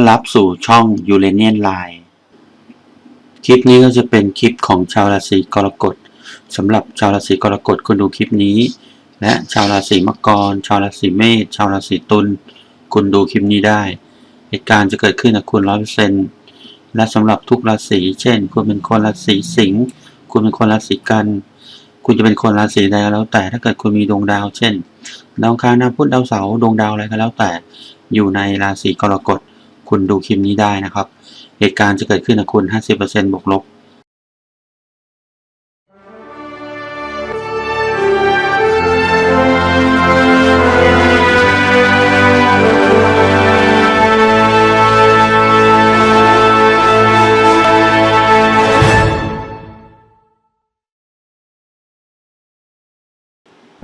อนรับสู่ช่องยูเรเนียนไลน์คลิปนี้ก็จะเป็นคลิปของชาวราศีกรกฎสำหรับชาวราศีกรกฎคุณดูคลิปนี้ และชาวราศีมังกร ชาวราศีเมษชาวราศีตุลคุณดูคลิปนี้ได้ เหตุการณ์จะเกิดขึ้นกับคุณร้อยเปอร์เซ็นต์และสำหรับทุกราศีเช่น คุณเป็นคนราศีสิงห์คุณเป็นคนราศีกัน คุณจะเป็นคนราศีใดก็แล้วแต่ถ้าเกิดคุณมีดวงดาว เช่นดาวอังคารดาพุธดาวเสาร์ดวงดาวอะไรก็แล้วแต่ อยู่ในราศีกรกฎ คุณดูคลิปนี้ได้นะครับ เหตุการณ์จะเกิดขึ้นกับคุณ 50%บวกลบ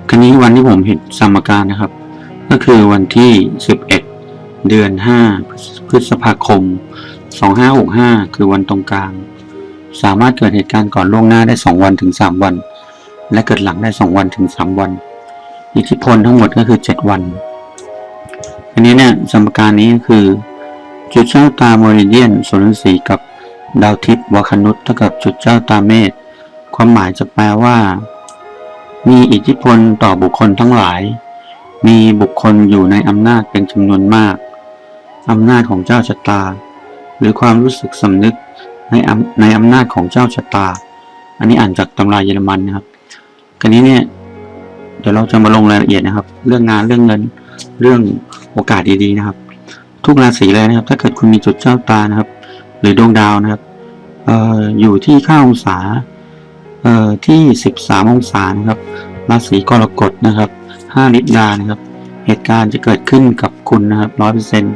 ครั้นี้วันที่ผมเห็นสมการนะครับ ก็คือวันที่ 11 เดือน 5 พฤษภาคม 2565 คือวันตรงกลาง สามารถเกิดเหตุการณ์ก่อนล่วงหน้าได้ 2 วันถึง 3 วัน และเกิดหลังได้ 2 วันถึง 3 วัน อิทธิพลทั้งหมดก็คือ 7 วัน อันนี้เนี่ยสมการนี้ก็คือจุดเจ้าตาโมริเดียนส่วนรังสีกับดาวทิพย์วคนุษเท่ากับจุดเจ้าตาเมษความหมายจะแปลว่า มีอิทธิพลต่อบุคคลทั้งหลาย มีบุคคลอยู่ในอำนาจเป็นจำนวนมาก อำนาจของเจ้าชะตา หรือความรู้สึกสำนึกในอำในอำนาจของเจ้าชะตา อันนี้อ่านจากตำราเยอรมันนะครับคราวนี้เนี่ยเดี๋ยวเราจะมาลงรายละเอียดนะครับ เรื่องงานเรื่องเงินเรื่องโอกาสดีๆนะครับ ทุกราศีเลยนะครับ ถ้าเกิดคุณมีจุดเจ้าตานะครับ หรือดวงดาวนะครับเอ่ออยู่ที่ข้าองศาเอ่อที่ 13 องศานะครับ ราศีกรกฎนะครับ 5 ลิตรดานะครับ เหตุการณ์จะเกิดขึ้นกับคุณนะครับ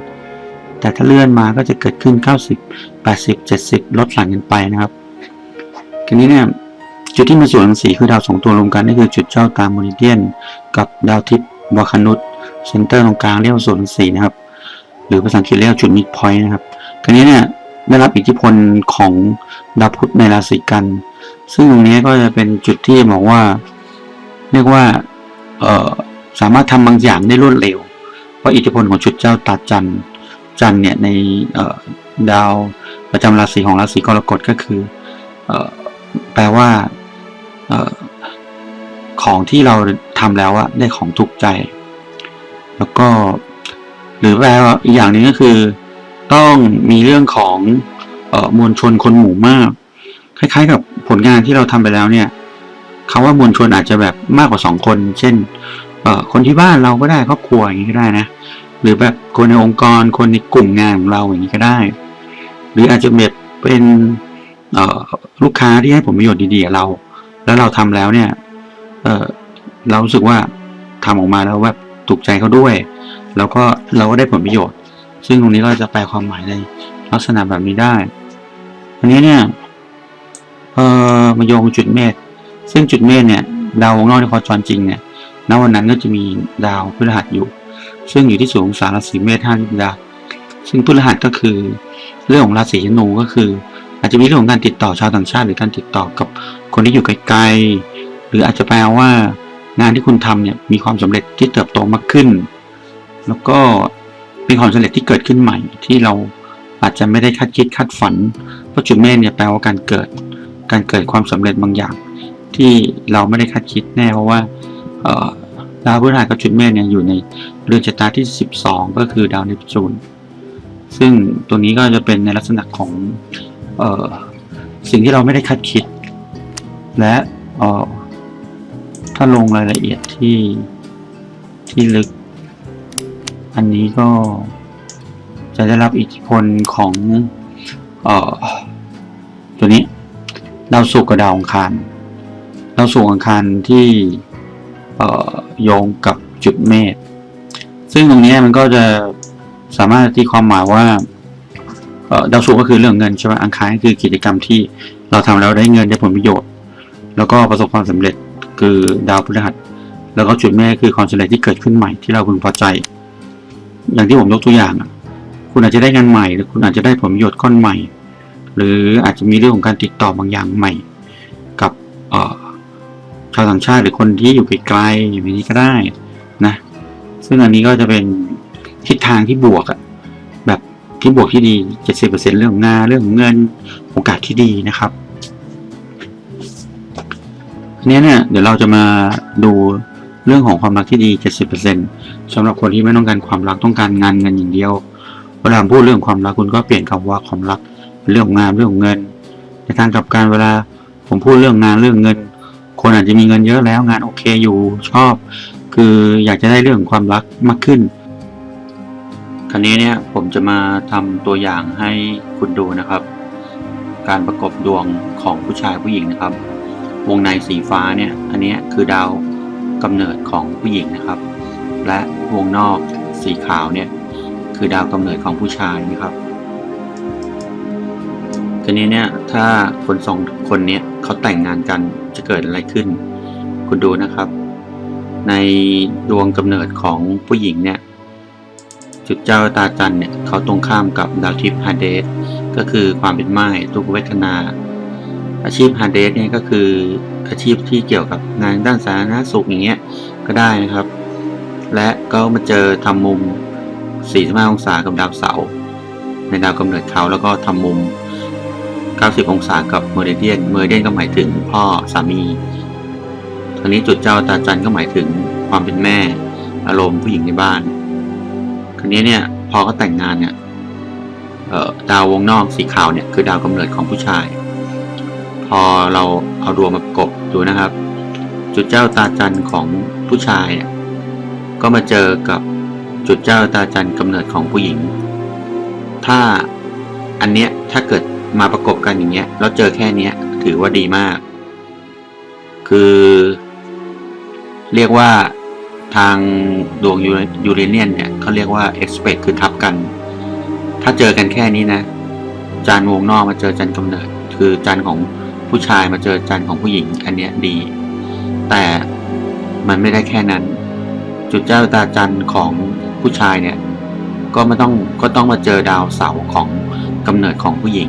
100%แต่ถ้าเลื่อนมาก็จะเกิดขึ้น 90 80 70 ลดหลั่นกันไปนะครับทีนี้เนี่ยจุดที่มาส่วนรังสีคือดาวสองตัวรวมกันนี่คือจุดเจ้าตามโมนิเดียน กับดาวทิพย์วาคานุสเซนเตอร์ตรงกลางเรียกว่าส่วนรังสีนะครับ หรือภาษาอังกฤษเรียกจุดมิดพอยต์นะครับคราวนี้เนี่ยได้รับอิทธิพลของดาวพุธในราศีกัน ซึ่งตรงนี้ก็จะเป็นจุดที่บอกว่า เรียกว่าเอ่อ สามารถทำบางอย่างได้รวดเร็ว เพราะอิทธิพลของจุดเจ้าตาจันจันทร์เนี่ยในดาวประจำราศีของราศีกรกฎก็คืออแปลว่าอของที่เราทำแล้วอะได้ของถูกใจ แล้วก็หรือแปลว่าอีกอย่างหนึงก็คือ ต้องมีเรื่องของออมวลชนคนหมู่มาก คล้ายๆ กับผลงานที่เราทำไปแล้วเนี่ยคำว่ามวลชนอาจจะแบบมากกว่าสองคน เช่น คนที่บ้านเราก็ได้ครอบครัวอย่างนี้ก็ได้นะ หรือแบบคนในองค์กรคนในกลุ่มงานของเราอย่างนี้ก็ได้ หรืออาจจะแบบเป็นลูกค้าที่ให้ผลประโยชน์ดีๆกับเรา แล้วเราทำแล้วเนี่ยเเรารู้สึกว่าทำออกมาแล้วแบบถูกใจเขาด้วย แล้วก็เราก็ได้ผลประโยชน์ ซึ่งตรงนี้ก็จะแปลความหมายในลักษณะแบบนี้ได้อันนี้เนี่ยเอ่อมาโยงจุดเมษซึ่งจุดเมษเนี่ยดาววงนอกที่โคจรจริงเนี่ย ณวันนั้นก็จะมีดาวพฤหัสอยู่ ซึ่งอยู่ที่สูงองศาราศีเมษห้าลิบดาซึ่งพฤหัสก็คือ เรื่องของราศีธนูก็คือ อาจจะมีเรื่องของการติดต่อชาวต่างชาติ หรือการติดต่อกับคนที่อยู่ไกลๆหรืออาจจะแปลว่างานที่คุณทำเนี่ยมีความสำเร็จที่เติบโตมากขึ้น แล้วก็เป็นความสำเร็จที่เกิดขึ้นใหม่ ที่เราอาจจะไม่ได้คาดคิดคาดฝันเพราะจุดเมษเนี่ยแปลว่าการเกิด การเกิดความสำเร็จบางอย่าง ที่เราไม่ได้คาดคิดแน่เพราะว่า ดาวพฤหัสกับจุดเมษเนี่ยอยู่ในเรือนชะตาที่ 12 ก็คือดาวเนปจูนซึ่งตัวนี้ก็จะเป็นในลักษณะของออสิ่งที่เราไม่ได้คาดคิด และถ้าลงรายละเอียดที่ที่ลึก อันนี้ก็จะได้รับอิทธิพลของออตัวนี้ดาวศุกร์กับดาวอังคารดาวศุกร์อังคารที่ โยงกับจุดเมษซึ่งตรงนี้มันก็จะสามารถตีความหมายว่าดาวศุกร์ก็คือเรื่องเงินใช่ไหมอังคารก็คือกิจกรรมที่เราทำแล้วได้เงินได้ผลประโยชน์ แล้วก็ประสบความสำเร็จคือดาวพฤหัส แล้วก็จุดเมษคือความสำเร็จที่เกิดขึ้นใหม่ที่เราพึงพอใจ อย่างที่ผมยกตัวอย่างคุณอาจจะได้งานใหม่ หรือคุณอาจจะได้ผลประโยชน์ก้อนใหม่ หรืออาจจะมีเรื่องของการติดต่อบางอย่างใหม่ กับ ชาวต่างชาติหรือคนที่อยู่ไกลๆอย่างนี้ก็ได้นะ ซึ่งอันนี้ก็จะเป็นทิศทางที่บวกอะแบบที่บวกที่ดี 70%เรื่องงานเรื่องเงินโอกาสที่ดีนะครับทีนี้เนี่ยเดี๋ยวเราจะมาดูเรื่องของความรักที่ดี 70%สำหรับคนที่ไม่ต้องการความรักต้องการงานเงินอย่างเดียวเวลาพูดเรื่องความรักคุณก็เปลี่ยนคำว่าความรักเป็นเรื่องงานเรื่องเงิน ในทางกลับการเวลาผมพูดเรื่องงานเรื่องเงิน คนอาจจะมีเงินเยอะแล้วงานโอเคอยู่ชอบ คืออยากจะได้เรื่องความรักมากขึ้น คราวนี้เนี่ยผมจะมาทำตัวอย่างให้คุณดูนะครับ การประกบดวงของผู้ชายผู้หญิงนะครับ วงในสีฟ้าเนี่ยอันนี้คือดาวกำเนิดของผู้หญิงนะครับ และวงนอกสีขาวเนี่ยคือดาวกำเนิดของผู้ชายนะครับ ทีนี้เนี่ยถ้าคนสองคนเนี้ยเขาแต่งงานกันจะเกิดอะไรขึ้น คุณดูนะครับ ในดวงกำเนิดของผู้หญิงเนี่ยจุดเจ้าตาจันเนี่ยเขาตรงข้ามกับดาวทิพย์ฮาเดสก็คือความเป็นไม้ทุกเวทนา อาชีพฮาเดสเนี่ยก็คืออาชีพที่เกี่ยวกับงานด้านสาธารณสุขอย่างเงี้ยก็ได้นะครับ และก็มาเจอทำมุม 45 องศากับดาวเสาร์ในดาวกำเนิดเขาแล้วก็ทำมุม 90 องศากับเมอริเดียน เมอริเดียนก็หมายถึงพ่อสามีทีนี้จุดเจ้าตาจันก็หมายถึงความเป็นแม่ อารมณ์ผู้หญิงในบ้านคราวนี้เนี่ยพอเขาแต่งงานเนี่ยเอ่อดาววงนอกสีขาวเนี่ยคือดาวกำเนิดของผู้ชาย พอเราเอาดวงมาประกบดูนะครับ จุดเจ้าตาจันของผู้ชายเนี่ยก็มาเจอกับจุดเจ้าตาจันกำเนิดของผู้หญิง ถ้าอันเนี้ยถ้าเกิด มาประกบกันอย่างเงี้ยแล้วเจอแค่เนี้ย ถือว่าดีมาก คือ เรียกว่าทางดวงยูเรเนียนเนี่ยเขาเรียกว่า expect คือทับกัน ถ้าเจอกันแค่นี้นะ จานวงนอกมาเจอจันกำเนิด คือจานของผู้ชายมาเจอจานของผู้หญิง อันเนี้ยดี แต่มันไม่ได้แค่นั้น จุดเจ้าตาจันของผู้ชายเนี่ย ก็ไม่ต้องก็ต้องมาเจอดาวเสาร์ของกำเนิดของผู้หญิง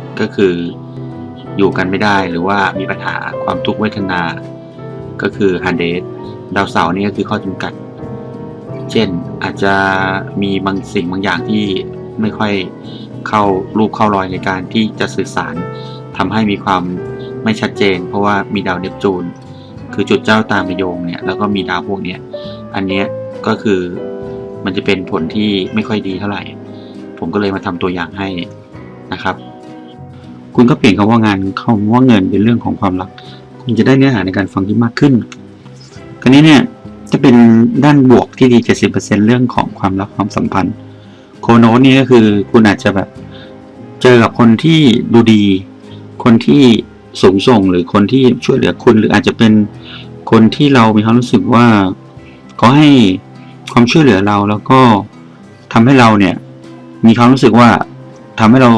ก็คืออยู่กันไม่ได้หรือว่ามีปัญหาความทุกข์เวทนา ก็คือฮันเดสดาวเสาร์นี่ก็คือข้อจำกัด เช่นอาจจะมีบางสิ่งบางอย่างที่ไม่ค่อยเข้ารูปเข้ารอยในการที่จะสื่อสารทำให้มีความไม่ชัดเจน เพราะว่ามีดาวเนปจูน คือจุดเจ้าตามโยงเนี่ยแล้วก็มีดาวพวกเนี้ยอันเนี้ยก็คือมันจะเป็นผลที่ไม่ค่อยดีเท่าไหร่ ผมก็เลยมาทำตัวอย่างให้นะครับ คุณก็เปลี่ยนคำว่างานคำว่าเงินเป็นเรื่องของความรัก คุณจะได้เนื้อหาในการฟังที่มากขึ้น คราวนี้เนี่ยจะเป็นด้านบวกที่ดี 70%เรื่องของความรักความสัมพันธ์ โคโนนี่ก็คือคุณอาจจะแบบเจอกับคนที่ดูดี คนที่สูงส่งหรือคนที่ช่วยเหลือคุณหรืออาจจะเป็นคนที่เรามีความรู้สึกว่าเขาให้ความช่วยเหลือเราแล้วก็ทำให้เราเนี่ยมีความรู้สึกว่าทำให้เรา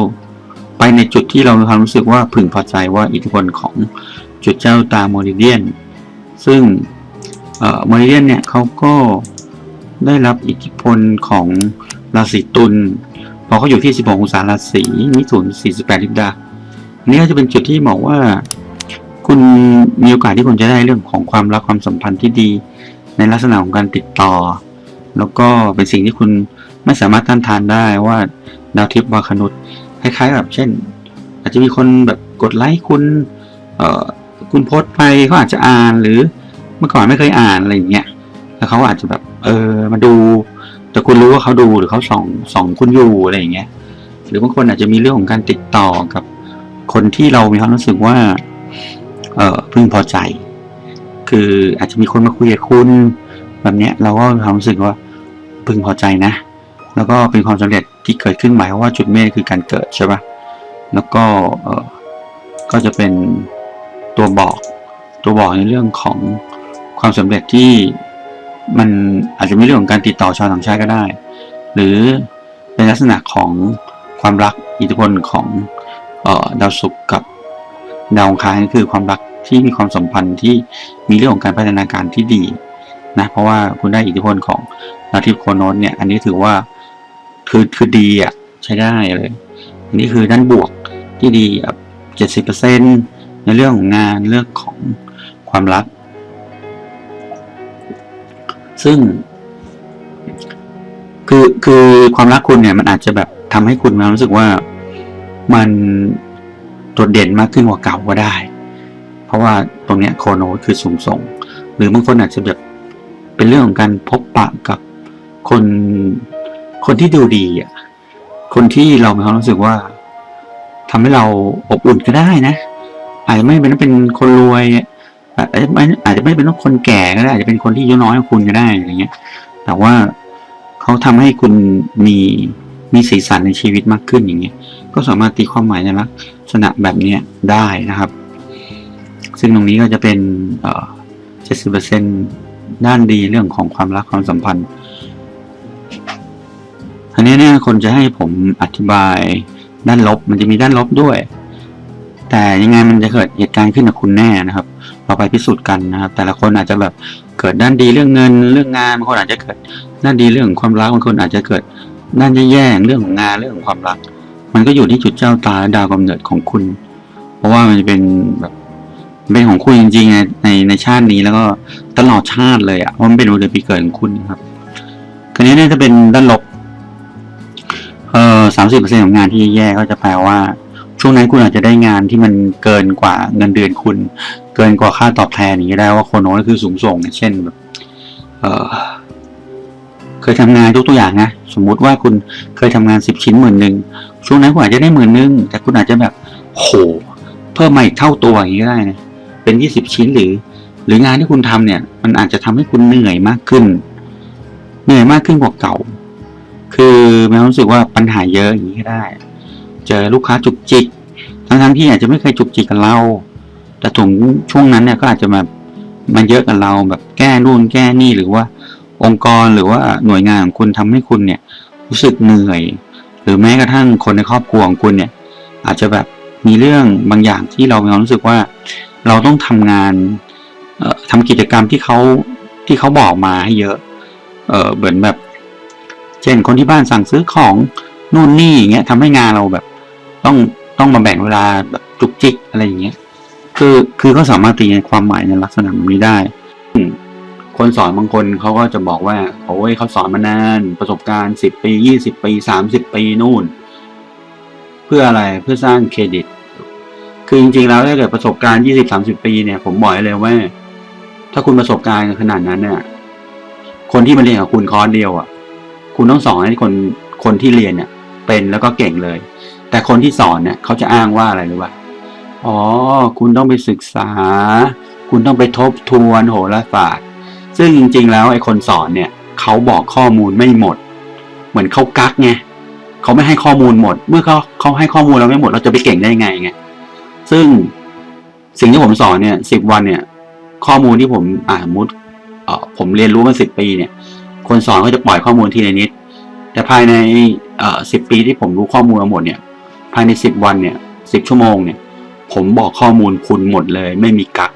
ไปในจุดที่เรามีความรู้สึกว่าพึงพอใจว่าอิทธิพลของจุดเจ้าตาโมริเดียน ซึ่งโมริเดียนเนี่ยเขาก็ได้รับอิทธิพลของราศีตุลพอเขาอยู่ที่ 16 องศาราศีมิถุน 48 ลิบดาอันนี้ก็จะเป็นจุดที่บอกว่า คุณมีโอกาสที่คุณจะได้เรื่องของความรักความสัมพันธ์ที่ดี ในลักษณะของการติดต่อ แล้วก็เป็นสิ่งที่คุณไม่สามารถต้านทานได้ว่าดาวทิพย์วาคนุษ คล้ายๆแบบเช่น อาจจะมีคนแบบกดไลค์คุณเอ่อคุณโพสต์ไปเขาอาจจะอ่านหรือเมื่อก่อนไม่เคยอ่านอะไรอย่างเงี้ยแล้วเขาอาจจะแบบเออมาดู แต่คุณรู้ว่าเขาดูหรือเขาส่องส่องคุณอยู่อะไรอย่างเงี้ยหรือบางคนอาจจะมีเรื่องของการติดต่อกับคนที่เรามีความรู้สึกว่าเออพึงพอใจ คืออาจจะมีคนมาคุยกับคุณ แบบเนี้ยเราก็มีความรู้สึกว่าพึงพอใจนะ แล้วก็เป็นความสำเร็จ ที่เกิดขึ้นหมายว่าจุดเมฆคือการเกิดใช่ปะแล้วก็เออก็จะเป็นตัวบอกตัวบอกในเรื่องของความสำเร็จที่มันอาจจะไม่เรื่องของการติดต่อชาวต่างชาติก็ได้ หรือเป็นลักษณะของความรักอิทธิพลของออดาวศุกร์กับดาวองคารก็คือความรักที่มีความสัมพันธ์ที่มีเรื่องของการพัฒนาการที่ดีนะเพราะว่าคุณได้อิทธิพลของนาทิพย์โคโนสเนี่ยอันนี้ถือว่า คือคือดีอะใช้ได้เลยอันนี้คือด้านบวกที่ดีแบบเจ็ดสิบเปอร์เซ็นในเรื่องของงานเรื่องของความรัก ซึ่ง คือคือความรักคุณเนี่ยมันอาจจะแบบทำให้คุณมีความรู้สึกว่ามันโดดเด่นมากขึ้นกว่าเก่าก็ได้ เพราะว่าตรงเนี้ยโคโนคือสูงส่ง หรือบางคนอาจจะแบบเป็นเรื่องของการพบปะกับคน คนที่ดูดีอะคนที่เรามีความรู้สึกว่าทำให้เราอบอุ่นก็ได้นะ อาจจะไม่เป็นต้องเป็นคนรวยอาจจะไม่อาจจะไม่เป็นต้องคนแก่ก็ได้อาจจะเป็นคนที่อายุน้อยกว่าคุณก็ได้อะไรเงี้ย แต่ว่าเขาทำให้คุณมีมีสีสันในชีวิตมากขึ้นอย่างเงี้ย ก็สามารถตีความหมายในลักษณะแบบเนี้ยได้นะครับ ซึ่งตรงนี้ก็จะเป็นเอ่อเจ็ดสิบเปอร์เซ็นด้านดีเรื่องของความรักความสัมพันธ์ อันนี้เนี่ยคนจะให้ผมอธิบายด้านลบ มันจะมีด้านลบด้วย แต่ยังไงมันจะเกิดเหตุการณ์ขึ้นกับคุณแน่นะครับ เราไปพิสูจน์กันนะครับ แต่ละคนอาจจะแบบเกิดด้านดีเรื่องเงินเรื่องงานบางคนอาจจะเกิดด้านดีเรื่องความรักบางคนอาจจะเกิดด้านแย่ๆเรื่องของงานเรื่องของความรัก มันก็อยู่ที่จุดเจ้าตาและดาวกำเนิดของคุณ เพราะว่ามันจะเป็นแบบเป็นของคุณจริงๆในในในชาตินี้แล้วก็ตลอดชาติเลยอะ่ะเพราะมันเป็นวันเดือนปีเกิดของคุณครับ คราวนี้เนี่ยจะเป็นด้านลบ เออสามสิบเปอร์เซ็นของงานที่แย่ๆก็จะแปลว่า ช่วงนั้นคุณอาจจะได้งานที่มันเกินกว่าเงินเดือนคุณ เกินกว่าค่าตอบแทนอย่างนี้ได้ว่าโคโนก็คือสูงส่งเนี่ยเช่นแบบเออเคยทำงานทุกตัวอย่างนะสมมุติว่าคุณเคยทำงานสิบชิ้นหมื่นหนึ่งช่วงนั้นคุณอาจจะได้หมื่นหนึ่งแต่คุณอาจจะแบบโหเพิ่มมาอีกเท่าตัวอย่างนี้ก็ได้นะเป็นยี่สิบชิ้นหรือ หรืองานที่คุณทำเนี่ย มันอาจจะทำให้คุณเหนื่อยมากขึ้น เหนื่อยมากขึ้นกว่าเก่า คือมีความรู้สึกว่าปัญหาเยอะอย่างนี้ก็ได้ เจอลูกค้าจุกจิก ทั้งทั้งๆที่อาจจะไม่เคยจุกจิกกับเรา แต่ถึงช่วงนั้นเนี่ยก็อาจจะมามันเยอะกับเราแบบแก้นู่นแก้นี่หรือว่า องค์กรหรือว่าหน่วยงานของคุณทำให้คุณเนี่ย รู้สึกเหนื่อย หรือแม้กระทั่งคนในครอบครัวของคุณเนี่ย อาจจะแบบมีเรื่องบางอย่างที่เรามีความรู้สึกว่า เราต้องทำงานเอ่อทำกิจกรรมที่เขาที่เขาบอกมาให้เยอะ เออเหมือนแบบ เช่นคนที่บ้านสั่งซื้อของนู่นนี่อย่างเงี้ยทำให้งานเราแบบ ต้องต้องมาแบ่งเวลาแบบจุกจิกอะไรอย่างเงี้ยคือคือก็สามารถตีความหมายในลักษณะแบบนี้ได้คนสอนบางคนเขาก็จะบอกว่าโอ้ยเขาสอนมานานประสบการณ์สิบปียี่สิบปีสามสิบปีนู่น เพื่ออะไรเพื่อสร้างเครดิต คือจริงๆแล้วถ้าเกิดประสบการณ์ยี่สิบสามสิบปีเนี่ย ผมบอกเลยว่า ถ้าคุณประสบการณ์ขนาดนั้นเนี่ยคนที่มาเรียนกับคุณคอร์สเดียวอะ คุณต้องสอนให้คนคนที่เรียนเนี่ยเป็นแล้วก็เก่งเลย แต่คนที่สอนเนี่ยเขาจะอ้างว่าอะไรรู้ป่ะอ๋อ คุณต้องไปศึกษา คุณต้องไปทบทวนโหราศาสตร์ ซึ่งจริง ๆ แล้วไอ้คนสอนเนี่ยเขาบอกข้อมูลไม่หมด เหมือนเขากักไงเขาไม่ให้ข้อมูลหมด เมื่อเขาเขาให้ข้อมูลเราไม่หมด เราจะไปเก่งได้ไงไงซึ่งสิ่งที่ผมสอนเนี่ยสิบวันเนี่ย ข้อมูลที่ผมอ่ามุดเอ่อผมเรียนรู้มาสิบปีเนี่ย คนสอนก็จะปล่อยข้อมูลทีละนิด แต่ภายในสิบปีที่ผมรู้ข้อมูลมาหมดเนี่ย ภายในสิบวันเนี่ยสิบชั่วโมงเนี่ย ผมบอกข้อมูลคุณหมดเลย ไม่มีกัก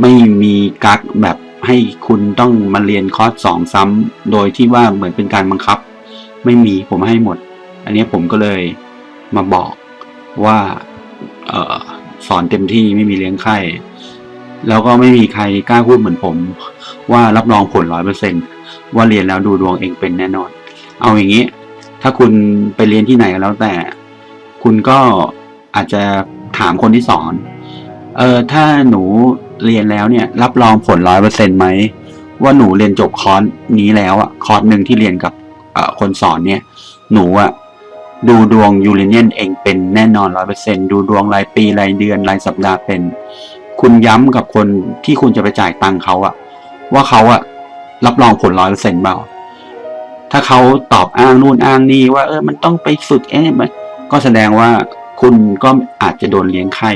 ไม่มีกักแบบให้คุณต้องมาเรียนคอร์สสองซ้ำโดยที่ว่าเหมือนเป็นการบังคับ ไม่มีผมให้หมด อันนี้ผมก็เลยมาบอกว่าออสอนเต็มที่ไม่มีเลี้ยงไข้ แล้วก็ไม่มีใครกล้าพูดเหมือนผม ว่ารับรองผลร้อยเปอร์เซ็นว่าเรียนแล้วดูดวงเองเป็นแน่นอน เอาอย่างนี้ ถ้าคุณไปเรียนที่ไหนก็แล้วแต่ คุณก็อาจจะถามคนที่สอน เออถ้าหนูเรียนแล้วเนี่ย รับรองผลร้อยเปอร์เซ็นไหมว่าหนูเรียนจบคอร์สนี้แล้วอะคอร์สหนึ่งที่เรียนกับคนสอนเนี่ย หนูอะดูดวงยูเรเนียนเองเป็นแน่นอนร้อยเปอร์เซ็นดูดวงรายปีรายเดือนรายสัปดาห์เป็น คุณย้ำกับคนที่คุณจะไปจ่ายตังค์เขาอะ ว่าเขาอะรับรองผลร้อยเปอร์เซ็นต์เปล่า ถ้าเขาตอบอ้างนู่นอ้างนี่ว่า เออมันต้องไปฝึกเอ๊ะมันก็แสดงว่าคุณก็อาจจะโดนเลี้ยงไข่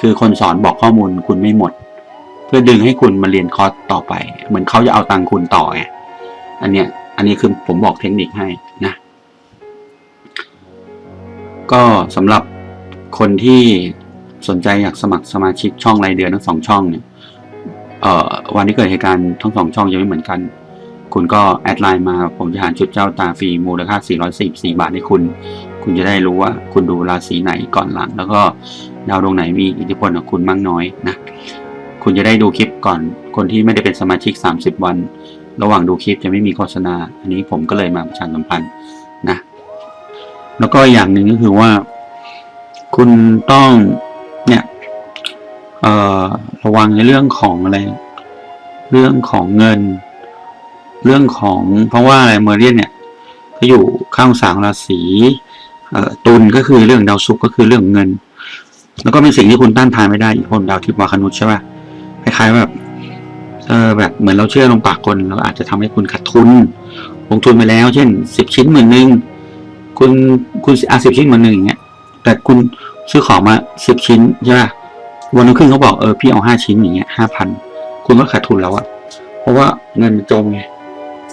คือคนสอนบอกข้อมูลคุณไม่หมด เพื่อดึงให้คุณมาเรียนคอร์สต่อไป เหมือนเขาจะเอาตังค์คุณต่อไงอันเนี้ย อันนี้คือผมบอกเทคนิคให้นะ ก็สำหรับคนที่สนใจอยากสมัครสมาชิกช่องรายเดือนทั้งสองช่องเนี่ย เอ่อวันที่เกิดเหตุการณ์ทั้งสองช่องยังไม่เหมือนกัน คุณก็แอดไลน์มาผมจะหาชุดเจ้าตาฟรีมูลค่า 444 บาทให้คุณ คุณจะได้รู้ว่าคุณดูราศีไหนก่อนหลัง แล้วก็ดาวดวงไหนมีอิทธิพลกับคุณมากน้อยนะคุณจะได้ดูคลิปก่อนคนที่ไม่ได้เป็นสมาชิก 30 วัน ระหว่างดูคลิปจะไม่มีโฆษณา อันนี้ผมก็เลยมาประชาสัมพันธ์นะแล้วก็อย่างหนึ่งก็คือว่า คุณต้อง ระวังในเรื่องของอะไรเรื่องของเงิน เรื่องของเพราะว่าอะไรเมอร์เรียนเนี่ยก็อยู่ข้างสางราศีตุลก็คือเรื่องดาวศุกร์ก็คือเรื่องเงิน แล้วก็เป็นสิ่งที่คุณต้านทานไม่ได้อีกคนดาวทิพย์วาคนุษใช่ป่ะคล้ายๆแบบเออแบบเหมือนเราเชื่อลงปากคนแล้วอาจจะทำให้คุณขาดทุน ลงทุนไปแล้ว เช่นสิบชิ้นหมื่นหนึ่งคุณคุณอาสิบชิ้นหมื่นหนึ่งอย่างเงี้ยแต่คุณซื้อของมาสิบชิ้นใช่ป่ะ วันนึงครึ่งเขาบอกเออพี่เอาห้าชิ้นอย่างเงี้ยห้าพันคุณก็ขาดทุนแล้วอะเพราะว่าเงินมันจมไง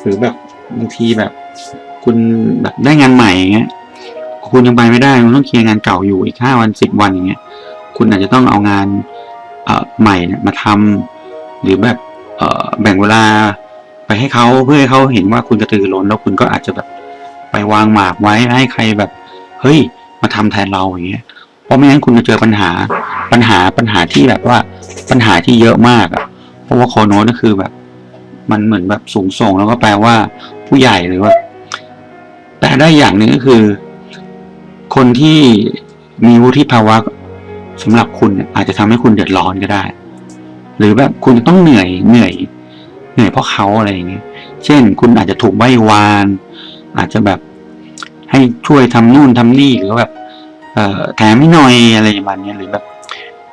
หรือแบบบางทีแบบ คุณแบบได้งานใหม่อย่างเงี้ย คุณยังไปไม่ได้คุณต้องเคลียร์งานเก่าอยู่อีกห้าวันสิบวันอย่างเงี้ย คุณอาจจะต้องเอางานเอ่อใหม่เนี่ยมาทำหรือแบบเอ่อแบ่งเวลาไปให้เขาเพื่อให้เขาเห็นว่าคุณกระตือรือร้นแล้วคุณก็อาจจะแบบไปวางหมากไว้ให้ใครแบบ เฮ้ย มาทำแทนเราอย่างเงี้ย เพราะไม่งั้นคุณจะเจอปัญหาปัญหาปัญหาที่แบบว่าปัญหาที่เยอะมากอะเพราะว่าโคโนตก็คือแบบ มันเหมือนแบบสูงส่งแล้วก็แปลว่าผู้ใหญ่หรือว่า แต่ได้อย่างหนึ่งก็คือ คนที่มีวุฒิภาวะสำหรับคุณอาจจะทำให้คุณเดือดร้อนก็ได้ หรือแบบคุณจะต้องเหนื่อยเหนื่อย เหนื่อยเพราะเขาอะไรอย่างเงี้ยเช่น คุณอาจจะถูกใบวาน อาจจะแบบให้ช่วยทำนู่นทำนี่หรือว่าแบบ เอ่อแถมให้หน่อยอะไรประมาณเนี้ยหรือแบบ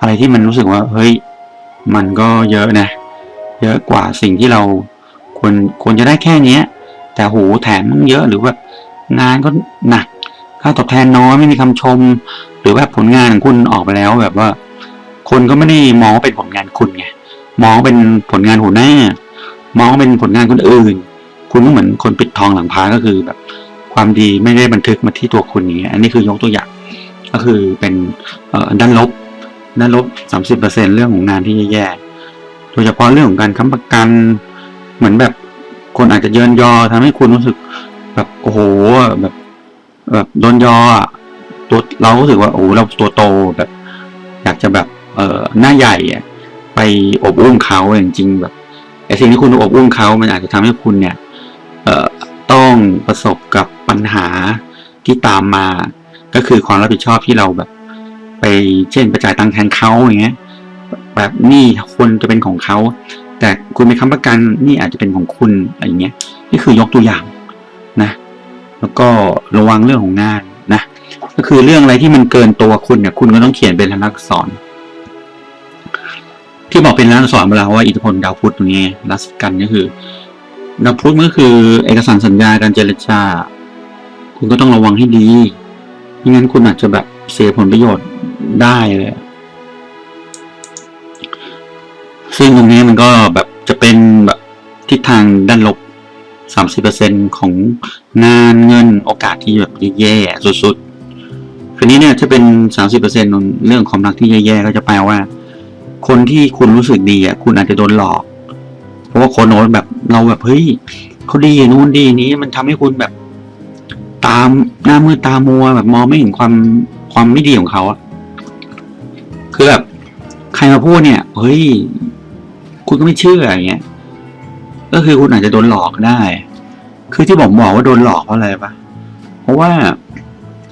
อะไรที่มันรู้สึกว่าเฮ้ยมันก็เยอะนะ เยอะกว่าสิ่งที่เราควรควรจะได้แค่เนี้ย แต่โหแถมมันเยอะหรือแบบงานก็หนักค่าตอบแทนน้อยไม่มีคำชม หรือแบบผลงานของคุณออกไปแล้วแบบว่า คนก็ไม่ได้มองเป็นผลงานคุณไงมองเป็นผลงานหัวหน้ามองเป็นผลงานคนอื่น คุณก็เหมือนคนปิดทองหลังพระก็คือแบบ ความดีไม่ได้บันทึกมาที่ตัวคุณอย่างเงี้ยอันนี้คือยกตัวอย่าง ก็คือเป็นด้านลบด้านลบสามสิบเปอร์เซ็นเรื่องของงานที่แย่ๆโดยเฉพาะเรื่องของการค้ำประกันเหมือนแบบคนอาจจะเยินยอทำให้คุณรู้สึกแบบโอ้โหแบบแบบโดนยอตัวเรารู้สึกว่าโอ้เราตัวโตแบบ อยากจะแบบเอ่อหน้าใหญ่อะไปอบอุ้มเขาจริงแบบไอ้สิ่งที่คุณอบอุ้มเขามันอาจจะทำให้คุณเนี่ย เอ่อต้องประสบกับปัญหาที่ตามมา ก็คือความรับผิดชอบที่เราแบบ ไปเช่นไปจ่ายตังค์แทนเขาอย่างเงี้ย แบบนี่ควรจะเป็นของเขาแต่คุณไปค้ำประกันนี่อาจจะเป็นของคุณอะไรอย่างเงี้ยนี่คือยกตัวอย่างนะ แล้วก็ระวังเรื่องของงานนะ ก็คือเรื่องอะไรที่มันเกินตัวคุณเนี่ย คุณก็ต้องเขียนเป็นลักษณ์อักษรที่บอกเป็นลักษณ์อักษรเวลาว่าอิทธิพลดาวพุธตรงนี้รัศกันก็คือดาวพุธมันก็คือ เอกสารสัญญาการเจรจาคุณก็ต้องระวังให้ดี งั้นคุณอาจจะแบบเสียผลประโยชน์ได้เลย ซึ่งตรงนี้มันก็แบบจะเป็นแบบทิศทางด้านลบ 30%ของงานเงินโอกาสที่แบบแย่ๆสุดๆคืนนี้เนี่ยจะเป็น 30%เรื่องความรักที่แย่ๆก็จะแปลว่า คนที่คุณรู้สึกดีอะคุณอาจจะโดนหลอก เพราะว่าคนโน้นแบบเราแบบเฮ้ยเขาดีอย่างนู้นดีนี้มันทำให้คุณแบบามหน้ามืดตามัวแบบมองไม่เห็นความความไม่ดีของเขาอะคือแบบใครมาพูดเนี่ยเฮ้ยคุณก็ไม่เชื่ออย่างเงี้ย ก็คือคุณอาจจะโดนหลอกได้ คือที่ผมบอกว่าโดนหลอกเพราะอะไรปะเพราะว่า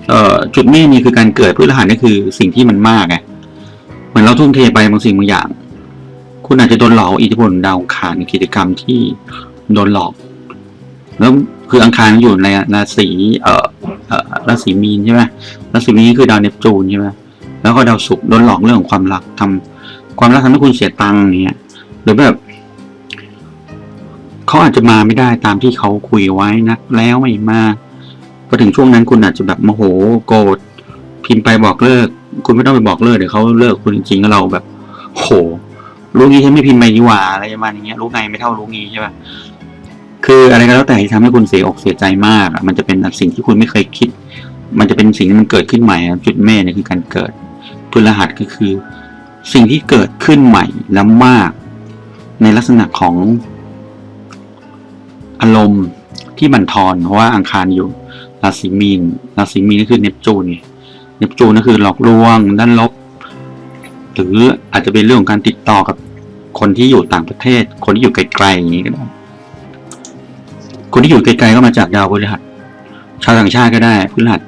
เอ่อจุดเมฆนี่คือการเกิดพฤหัสนี่คือสิ่งที่มันมากไงเหมือนเราทุ่มเทไปบางสิ่งบางอย่าง คุณอาจจะโดนหลอกอิทธิพลดาวอังคานกิจกรรมที่โดนหลอก แล้วคืออังคารอยู่ในราศีเอ่อเอ่อราศีมีนใช่ไหมราศีมีนคือดาวเนปจูนใช่ไหมแล้วก็ดาวศุกร์โดนหลอกเรื่องของความรักทำความรักทำให้คุณเสียตังค์อย่างเงี้ยหรือแบบเขาอาจจะมาไม่ได้ตามที่เขาคุยไว้นักแล้วไม่มาพอถึงช่วงนั้นคุณอาจจะแบบโมโหโกรธพิมพ์ไปบอกเลิก คุณไม่ต้องไปบอกเลิกเดี๋ยวเขาเลิกคุณจริงๆแล้วเราแบบ โห รู้งี้ฉันไม่พิมพ์ไปดีกว่าอะไรประมาณอย่างเงี้ย รู้ไงไม่เท่ารู้งี้ใช่ปะ คืออะไรก็แล้วแต่ที่ทำให้คุณเสียอกเสียใจมากมันจะเป็นสิ่งที่คุณไม่เคยคิด มันจะเป็นสิ่งที่มันเกิดขึ้นใหม่จุดแม่เนี่ยคือการเกิดพฤหัสก็คือ สิ่งที่เกิดขึ้นใหม่และมาก ในลักษณะของอารมณ์ที่บันทอนเพราะว่าอังคารอยู่ราศีมีนราศีมีนก็คือเนปจูนไงเนปจูนก็คือหลอกลวง ด้านลบ หรืออาจจะเป็นเรื่องของการติดต่อกับคนที่อยู่ต่างประเทศ คนที่อยู่ไกลๆอย่างนี้ก็ได้ คนที่อยู่ไกลๆก็มาจากดาวพฤหัส ชาวต่างชาติก็ได้พฤหัส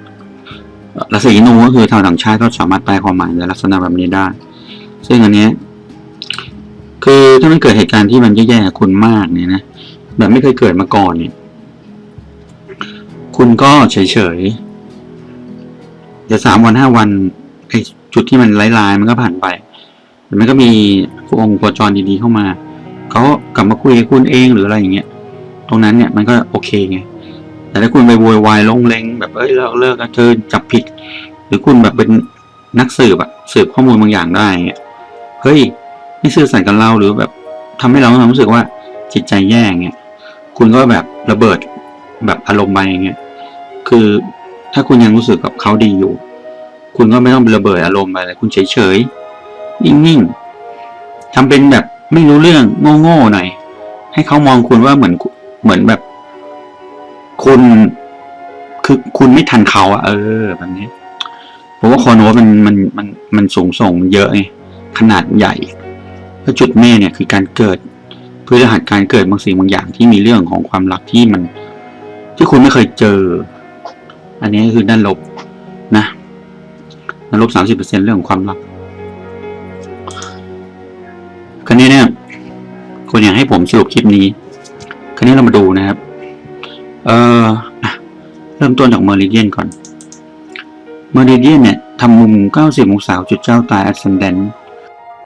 ราศีนูก็คือชาวต่างชาติก็สามารถแปลความหมายในลักษณะแบบนี้ได้ ซึ่งอันนี้ คือถ้ามันเกิดเหตุการณ์ที่มันแย่ๆคุณมากเนี่ยนะแบบไม่เคยเกิดมาก่อนเนี่ย คุณก็เฉยๆเดี๋ยวสามวันห้าวันไอ้จุดที่มันร้ายๆมันก็ผ่านไปแต่มันก็มีองค์โคจรดีๆเข้ามาเขากลับมาคุยกับคุณเองหรืออะไรอย่างเงี้ย ตรงนั้นเนี่ยมันก็โอเคไงแต่ถ้าคุณไปโวยวายลงเลงแบบเอ้ยเลิกเลิกกันเธอจับผิด หรือคุณแบบเป็นนักสืบอะสืบข้อมูลบางอย่างได้เงี้ยเฮ้ยไม่ซื่อสัตย์กับเราหรือแบบทำให้เรามีความรู้สึกว่าจิตใจแย่เงี้ยคุณก็แบบระเบิดแบบอารมณ์ไปอย่างเงี้ยคือถ้าคุณยังรู้สึกกับเขาดีอยู่ คุณก็ไม่ต้องไประเบิดอารมณ์ไปเลยคุณเฉยเฉยนิ่งๆทำเป็นแบบไม่รู้เรื่องโง่ๆหน่อยให้เขามองคุณว่าเหมือน เหมือนแบบ คุณคือคุณไม่ทันเขาอะเออแบบนี้เพราะว่าคอโนมันมันมันมันสูงส่งเยอะไงขนาดใหญ่แล้วจุดแม่เนี่ยคือการเกิดพฤหัสการเกิดบางสิ่งบางอย่างที่มีเรื่องของความรักที่มัน ที่คุณไม่เคยเจอ อันนี้คือด้านลบนะด้านลบสามสิบเปอร์เซ็นเรื่องของความรักคราวนี้เนี่ยคุณอยากให้ผมสรุปคลิปนี้ ราวนี้เรามาดูนะครับ เออเริ่มต้นจากเมอริเดียนก่อน เมอริเดียนเนี่ยทำมุม 90 องศาจุดเจ้าตาย ascendant